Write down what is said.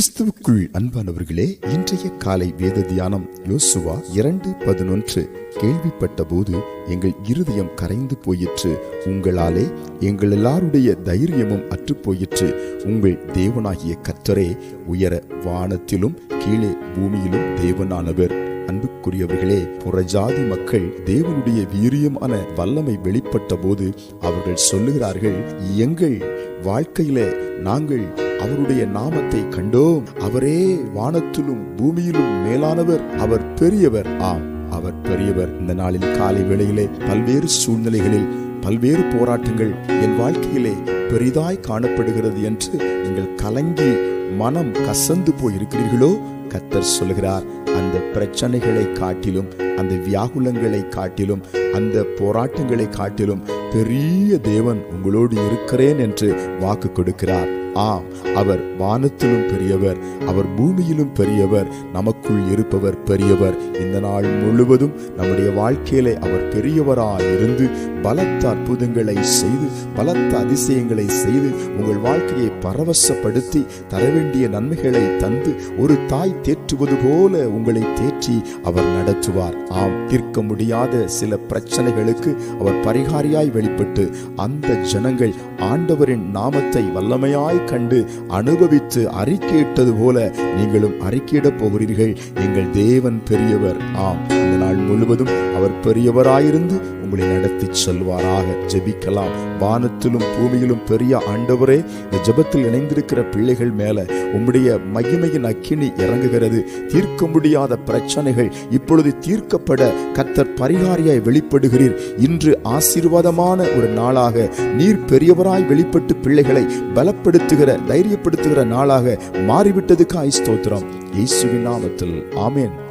கிறிஸ்துவுக்குள் அன்பானவர்களே இன்றைய காலை வேத தியானம் யோசுவா இரண்டு பதினொன்று. கேள்விப்பட்ட போது எங்கள் இருதயம் கரைந்து போயிற்று. உங்களாலே எங்கள் எல்லாருடைய தைரியமும் அற்றுப் போயிற்று. உங்கள் தேவனாகிய கற்றரே உயர வானத்திலும் கீழே பூமியிலும் தேவனானவர். அன்புக்குரியவர்களே புறஜாதி மக்கள் தேவனுடைய வீரியமான வல்லமை வெளிப்பட்ட போது அவர்கள் சொல்லுகிறார்கள் எங்கள் வாழ்க்கையில நாங்கள் அவருடைய நாமத்தை கண்டோம். அவரே வானத்திலும் பூமியிலும் மேலானவர். அவர் பெரியவர். ஆம் அவர் பெரியவர். இந்த நாளில் காலை வேளையிலே பல்வேறு சூழ்நிலைகளில் பல்வேறு போராட்டங்கள் என் வாழ்க்கையிலே பெரிதாய் காணப்படுகிறது என்று நீங்கள் கலங்கி மனம் கசந்து போயிருக்கிறீர்களோ? கத்தர் சொல்கிறார் அந்த பிரச்சனைகளை காட்டிலும் அந்த வியாகுலங்களை காட்டிலும் அந்த போராட்டங்களை காட்டிலும் பெரிய தேவன் உங்களோடு இருக்கிறேன் என்று வாக்கு கொடுக்கிறார். ஆம் அவர் வானத்திலும் பெரியவர் அவர் பூமியிலும் பெரியவர் நமக்குள் இருப்பவர் பெரியவர். இந்த நாள் முழுவதும் நம்முடைய வாழ்க்கையிலே அவர் பெரியவராய் இருந்து பலத்த அற்புதங்களை செய்து பலத்த அதிசயங்களை செய்து உங்கள் வாழ்க்கையை பரவசப்படுத்தி தர வேண்டிய நன்மைகளை தந்து ஒரு தாய் தேற்றுவது போல உங்களை தேற்றி அவர் நடத்துவார். ஆம் தீர்க்க முடியாத சில பிரச்சனைகளுக்கு அவர் பரிகாரியாய் வெளிப்பட்டு அந்த ஜனங்கள் ஆண்டவரின் நாமத்தை வல்லமையாய் கண்டு அனுபவித்து அறிக்கையிட்டது போல நீங்களும் அறிக்கையிடப் போகிறீர்கள். எங்கள் தேவன் பெரியவர். ஆம் இந்த நாள் முழுவதும் அவர் பெரியவராயிருந்து உங்களை நடத்தி செல்வாராக. ஜெபிக்கலாம். வானத்திலும் பூமியிலும் பெரிய ஆண்டவரே இந்த ஜெபத்தில் இணைந்திருக்கிற பிள்ளைகள் மேல உம்முடைய மகிமையின் அக்கினி இறங்குகிறது. தீர்க்க முடியாத பிரச்சனைகள் இப்பொழுது தீர்க்கப்பட கத்தர் பரிகாரியாய் வெளிப்படுகிறீர். இன்று ஆசீர்வாதமான ஒரு நாளாக நீர் பெரியவராய் வெளிப்பட்டு பிள்ளைகளை பலப்படுத்துகிற தைரியப்படுத்துகிற நாளாக மாறிவிட்டதுக்கு ஐஸ்தோத்திரம் இயேசுவின் நாமத்தில். ஆமேன்.